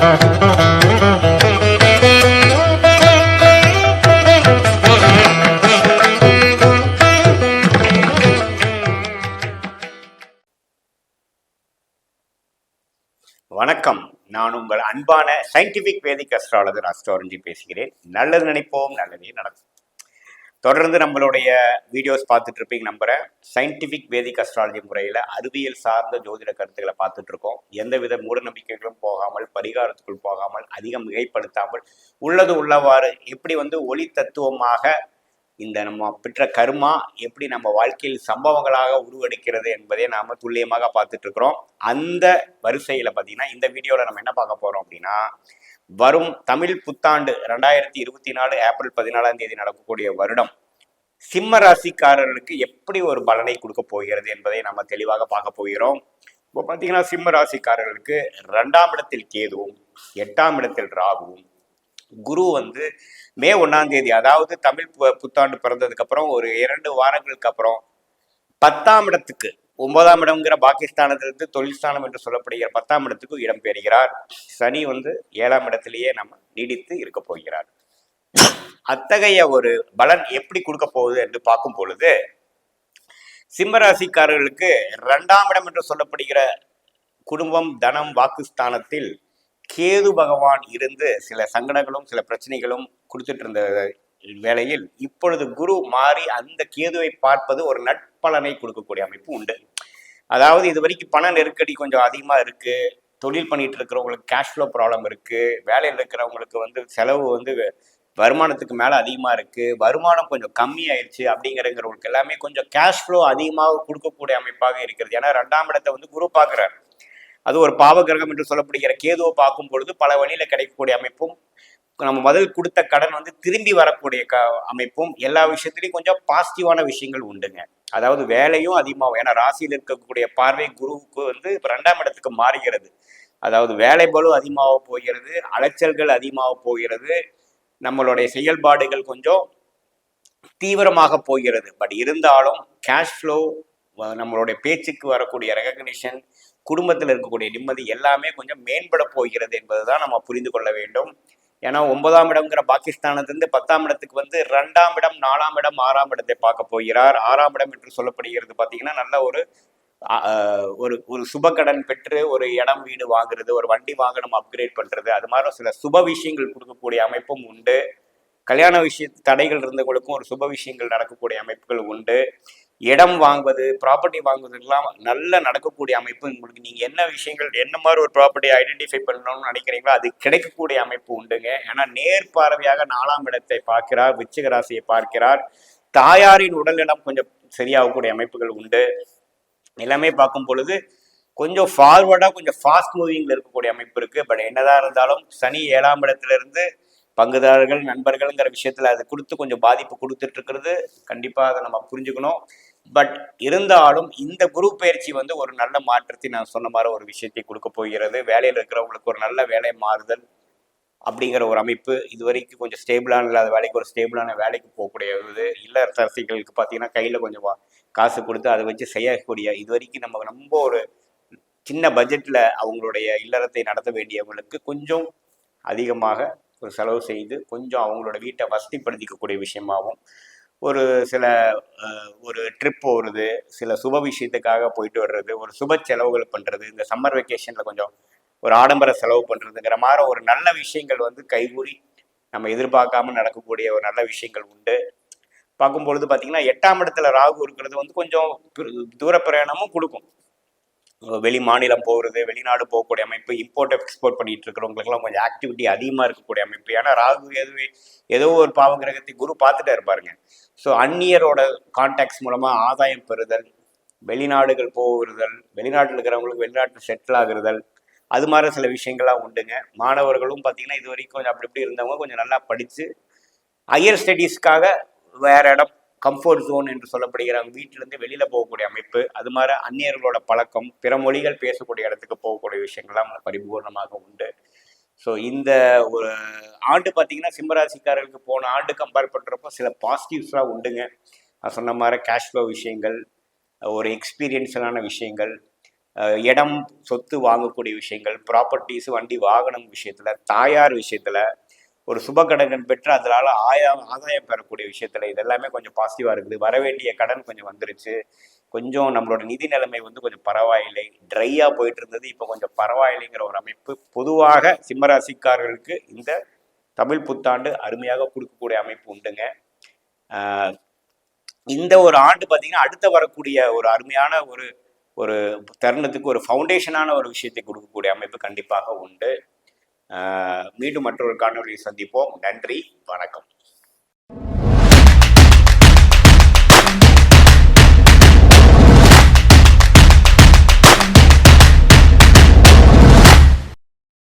வணக்கம். நான் உங்கள் அன்பான சயின்டிபிக் வேதிக் அஸ்ட்ராலஜர் அஸ்ட்ராலஜி பேசுகிறேன். நல்லது நினைப்போம். நல்லதே நடக்கும். தொடர்ந்து நம்மளுடைய வீடியோஸ் பார்த்துட்டு இருப்பீங்க நம்புகிறேன் சயின்டிஃபிக் வேதிக் அஸ்ட்ராலஜி முறையில் அறிவியல் சார்ந்த ஜோதிட கருத்துக்களை பார்த்துட்டு இருக்கோம் எந்தவித மூடநம்பிக்கைகளும் போகாமல் பரிகாரத்துக்குள் போகாமல் அதிகம் மிகைப்படுத்தாமல் உள்ளது உள்ளவாறு எப்படி வந்து ஒளி தத்துவமாக இந்த நம்ம பெற்ற கர்மா எப்படி நம்ம வாழ்க்கையில் சம்பவங்களாக உருவெடுக்கிறது என்பதை நாம் துல்லியமாக பார்த்துட்டு இருக்கிறோம் அந்த வரிசையில் பார்த்தீங்கன்னா இந்த வீடியோவில் நம்ம என்ன பார்க்க போகிறோம் அப்படின்னா வரும் தமிழ் புத்தாண்டு ரெண்டாயிரத்தி இருபத்தி நாலு ஏப்ரல் பதினாலாம் தேதி நடக்கக்கூடிய வருடம் சிம்ம ராசிக்காரர்களுக்கு எப்படி ஒரு பலனை கொடுக்க போகிறது என்பதை நம்ம தெளிவாக பார்க்க போகிறோம். இப்போ பார்த்தீங்கன்னா சிம்ம ராசிக்காரர்களுக்கு ரெண்டாம் இடத்தில் கேதுவும் எட்டாம் இடத்தில் ராகுவும் குரு வந்து மே ஒன்றாம் தேதி அதாவது தமிழ் பு- புத்தாண்டு பிறந்ததுக்கு அப்புறம் ஒரு இரண்டு வாரங்களுக்கு அப்புறம் பத்தாம் இடத்துக்கு ஒன்பதாம் இடம்ங்கிற பாகிஸ்தானத்திலிருந்து தொழில்ஸ்தானம் என்று சொல்லப்படுகிற பத்தாம் இடத்துக்கு இடம்பெறுகிறார் சனி வந்து ஏழாம் இடத்திலேயே நம்ம நீடித்து இருக்க போகிறார். அத்தகைய ஒரு பலன் எப்படி கொடுக்க போகுது என்று பார்க்கும் பொழுது சிம்மராசிக்காரர்களுக்கு இரண்டாம் இடம் என்று சொல்லப்படுகிற குடும்பம் தனம் வாக்குஸ்தானத்தில் கேது பகவான் இருந்து சில சங்கடங்களும் சில பிரச்சனைகளும் கொடுத்துட்டு இருந்த வேளையில் இப்பொழுது குரு மாறி அந்த கேதுவை பார்ப்பது ஒரு நட்பலனை கொடுக்கக்கூடிய அமைப்பு உண்டு. அதாவது இது வரைக்கும் பண நெருக்கடி கொஞ்சம் அதிகமாக இருக்கு. தொழில் பண்ணிட்டு இருக்கிறவங்களுக்கு கேஷ் ஃப்ளோ ப்ராப்ளம் இருக்கு. வேலையில் இருக்கிறவங்களுக்கு வந்து செலவு வந்து வருமானத்துக்கு மேலே அதிகமாக இருக்கு. வருமானம் கொஞ்சம் கம்மியாயிருச்சு அப்படிங்கிறங்கிறவங்களுக்கு அப்படிங்கிறவங்களுக்கு எல்லாமே கொஞ்சம் கேஷ் ஃப்ளோ அதிகமாக கொடுக்கக்கூடிய அமைப்பாக இருக்கிறது. ஏன்னா ரெண்டாம் இடத்தை வந்து குரு பார்க்குறாரு. அது ஒரு பாவகிரகம் என்று சொல்லப்படுகிற கேதுவை பார்க்கும் பொழுது பல வழியில கிடைக்கக்கூடிய அமைப்பும் நம்ம முதல் கொடுத்த கடன் வந்து திரும்பி வரக்கூடிய க அமைப்பும் எல்லா விஷயத்துலையும் கொஞ்சம் பாசிட்டிவான விஷயங்கள் உண்டுங்க. அதாவது வேலையும் அதிகமாகும். ஏன்னா ராசியில் இருக்கக்கூடிய பார்வை குருவுக்கு வந்து இப்போ ரெண்டாம் இடத்துக்கு மாறுகிறது. அதாவது வேலை பலும் அதிகமாக போகிறது அலைச்சல்கள் அதிகமாக போகிறது நம்மளுடைய செயல்பாடுகள் கொஞ்சம் தீவிரமாக போகிறது. பட் இருந்தாலும் கேஷ் ஃப்ளோ நம்மளுடைய பேச்சுக்கு வரக்கூடிய ரெகக்னிஷன் குடும்பத்தில் இருக்கக்கூடிய நிம்மதி எல்லாமே கொஞ்சம் மேம்பட போகிறது என்பது தான் நம்ம புரிந்து கொள்ள வேண்டும். ஏன்னா ஒன்பதாம் இடம்ங்கிற பாகிஸ்தானத்திலிருந்து பத்தாம் இடத்துக்கு வந்து ரெண்டாம் இடம் நாலாம் இடம் ஆறாம் இடத்தை பார்க்க போகிறார். ஆறாம் இடம் என்று சொல்லப்படுகிறது. பார்த்தீங்கன்னா நல்ல ஒரு ஒரு ஒரு ஒரு சுபக்கடன் பெற்று ஒரு இடம் வீடு வாங்குறது ஒரு வண்டி வாகனம் அப்கிரேட் பண்றது அது மாதிரி சில சுப விஷயங்கள் கொடுக்கக்கூடிய அமைப்பும் உண்டு. கல்யாண விஷய தடைகள் இருந்தவங்களுக்கும் ஒரு சுப விஷயங்கள் நடக்கக்கூடிய அமைப்புகள் உண்டு. இடம் வாங்குவது ப்ராப்பர்ட்டி வாங்குவதெல்லாம் நல்ல நடக்கக்கூடிய அமைப்பு. உங்களுக்கு நீங்கள் என்ன விஷயங்கள் என்ன மாதிரி ஒரு ப்ராப்பர்ட்டி ஐடென்டிஃபை பண்ணணும்னு நினைக்கிறீங்களோ அது கிடைக்கக்கூடிய அமைப்பு உண்டுங்க. ஏன்னா நேர் பார்வையாக நாலாம் இடத்தை பார்க்கிறார் விச்சிக ராசியை பார்க்கிறார். தாயாரின் உடல்நலம் கொஞ்சம் சரியாகக்கூடிய அமைப்புகள் உண்டு. எல்லாமே பார்க்கும் பொழுது கொஞ்சம் ஃபார்வர்டாக கொஞ்சம் ஃபாஸ்ட் மூவிங்கில் இருக்கக்கூடிய அமைப்பு இருக்கு. பட் என்னதான் இருந்தாலும் சனி ஏழாம் இடத்துல இருந்து பங்குதாரர்கள் நண்பர்கள்ங்கிற விஷயத்தில் அது கொடுத்து கொஞ்சம் பாதிப்பு கொடுத்துட்டு இருக்கிறது. அதை நம்ம புரிஞ்சுக்கணும். பட் இருந்தாலும் இந்த குரு பயிற்சி வந்து ஒரு நல்ல மாற்றத்தை நான் சொன்ன மாதிரி ஒரு விஷயத்தை கொடுக்க போகிறது. வேலையில் இருக்கிறவங்களுக்கு ஒரு நல்ல வேலை மாறுதல் அப்படிங்கிற ஒரு அமைப்பு இது வரைக்கும் கொஞ்சம் ஸ்டேபிளான இல்லாத வேலைக்கு ஒரு ஸ்டேபிளான வேலைக்கு போகக்கூடிய இது ரசிகர்களுக்கு பார்த்தீங்கன்னா கையில் கொஞ்சம் காசு கொடுத்து அதை வச்சு செய்யக்கூடிய இது வரைக்கும் நம்ம ரொம்ப ஒரு சின்ன பட்ஜெட்டில் அவங்களுடைய இல்லறத்தை நடத்த வேண்டியவங்களுக்கு கொஞ்சம் அதிகமாக ஒரு செலவு செய்து கொஞ்சம் அவங்களோட வீட்டை வசதிப்படுத்திக்கக்கூடிய விஷயமாகவும் ஒரு சில ஒரு ட்ரிப் போகிறது சில சுப விஷயத்துக்காக போயிட்டு வர்றது ஒரு சுப செலவுகள் பண்ணுறது இந்த சம்மர் வெக்கேஷனில் கொஞ்சம் ஒரு ஆடம்பர செலவு பண்ணுறதுங்கிற மாதிரி ஒரு நல்ல விஷயங்கள் வந்து கைகூறி நம்ம எதிர்பார்க்காம நடக்கக்கூடிய ஒரு நல்ல விஷயங்கள் உண்டு. பார்க்கும்பொழுது பார்த்தீங்கன்னா எட்டாம் இடத்துல ராகு இருக்கிறது வந்து கொஞ்சம் தூர பிரயாணமும் கொடுக்கும். வெளி மாநிலம் போகிறது வெளிநாடு போகக்கூடிய அமைப்பு இம்போர்ட் எக்ஸ்போர்ட் பண்ணிட்டு இருக்கிறவங்களுக்குலாம் கொஞ்சம் ஆக்டிவிட்டி அதிகமாக இருக்கக்கூடிய அமைப்பு. ஏன்னா ராகு எதுவே ஏதோ ஒரு பாவ கிரகத்தை குரு பார்த்துட்டே இருப்பாருங்க. ஸோ அந்நியரோட கான்டாக்ட்ஸ் மூலமாக ஆதாயம் பெறுதல் வெளிநாடுகள் போகிறதல் வெளிநாட்டில் இருக்கிறவங்களுக்கு வெளிநாட்டில் செட்டில் ஆகுறதல் அது மாதிரி சில விஷயங்கள்லாம் உண்டுங்க. மாணவர்களும் பார்த்தீங்கன்னா இது வரைக்கும் கொஞ்சம் அப்படி இப்படி இருந்தவங்க கொஞ்சம் நல்லா படித்து ஹையர் ஸ்டடீஸ்க்காக வேற இடம் கம்ஃபர்ட் ஜோன் என்று சொல்லப்படுகிற அவங்க வீட்டிலேருந்து வெளியில் போகக்கூடிய அமைப்பு அது மாதிரி அந்நியர்களோட பழக்கம் பிற மொழிகள் பேசக்கூடிய இடத்துக்கு போகக்கூடிய விஷயங்கள்லாம் பரிபூர்ணமாக உண்டு. ஸோ இந்த ஒரு ஆண்டு பார்த்தீங்கன்னா சிம்மராசிக்காரர்களுக்கு போன ஆண்டு கம்பேர் பண்ணுறப்போ சில பாசிட்டிவ்ஸ்லாம் உண்டுங்க. நான் சொன்ன மாதிரி கேஷ் ஃப்ளோ விஷயங்கள் ஒரு எக்ஸ்பீரியன்ஸலான விஷயங்கள் இடம் சொத்து வாங்கக்கூடிய விஷயங்கள் ப்ராப்பர்ட்டிஸ் வண்டி வாகனம் விஷயத்தில் தாயார் விஷயத்தில் ஒரு சுபகடகன் பெற்று அதனால ஆயம் ஆதாயம் பெறக்கூடிய விஷயத்துல இதெல்லாமே கொஞ்சம் பாசிட்டிவா இருக்குது. வர வேண்டிய கடன் கொஞ்சம் வந்துருச்சு. கொஞ்சம் நம்மளோட நிதி நிலைமை வந்து கொஞ்சம் பரவாயில்லை. ட்ரையா போயிட்டு இருந்தது. இப்போ கொஞ்சம் பரவாயில்லைங்கிற ஒரு அமைப்பு பொதுவாக சிம்மராசிக்காரர்களுக்கு இந்த தமிழ் புத்தாண்டு அருமையாக கொடுக்கக்கூடிய அமைப்பு உண்டுங்க. இந்த ஒரு ஆண்டு பார்த்தீங்கன்னா அடுத்த வரக்கூடிய ஒரு அருமையான ஒரு ஒரு தருணத்துக்கு ஒரு ஃபவுண்டேஷனான ஒரு விஷயத்தை கொடுக்கக்கூடிய அமைப்பு கண்டிப்பாக உண்டு. மீண்டும் மற்றொரு காணொலியை சந்திப்போம். நன்றி. வணக்கம்.